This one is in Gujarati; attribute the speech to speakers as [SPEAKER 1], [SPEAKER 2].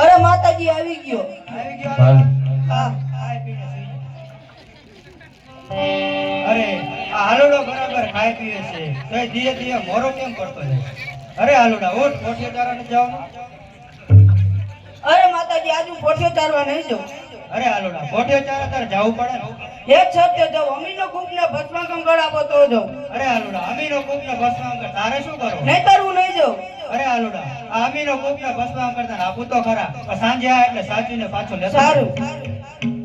[SPEAKER 1] અરે માતાજી આવી ગયો.
[SPEAKER 2] આવી ગયો
[SPEAKER 1] હા.
[SPEAKER 2] ખાઈ પીને અરે આ હાલુડો બરાબર ખાય પીએ છે. તો ધીરે ધીરે મોરો કેમ પડતો છે અરે હાલુડા ઓટ પોઠિયો ચારવા નથી જવાનું?
[SPEAKER 1] અરે માતાજી આજુ પોઠિયો ચારવા નહીં જાઉં.
[SPEAKER 2] અરે હાલોડા પોઠિયો ચારવા તારે જવું પડે એ
[SPEAKER 1] એક સત્ય જાઉં. અમીનો કુક ને ભસ્માકમ કરાવો તો જાઉં.
[SPEAKER 2] અરે હાલોડા અમીનો કોકને ભસ્મ કર તારે શું કરો
[SPEAKER 1] નહીં કરવું નહીં જાઉં.
[SPEAKER 2] અરે હાલુડા આ અમીનો કોકને ભસ્મ કરતા ને આપું તો ખરા પણ સાંજે આ એટલે સાચીને પાછો લેતો
[SPEAKER 1] સારું.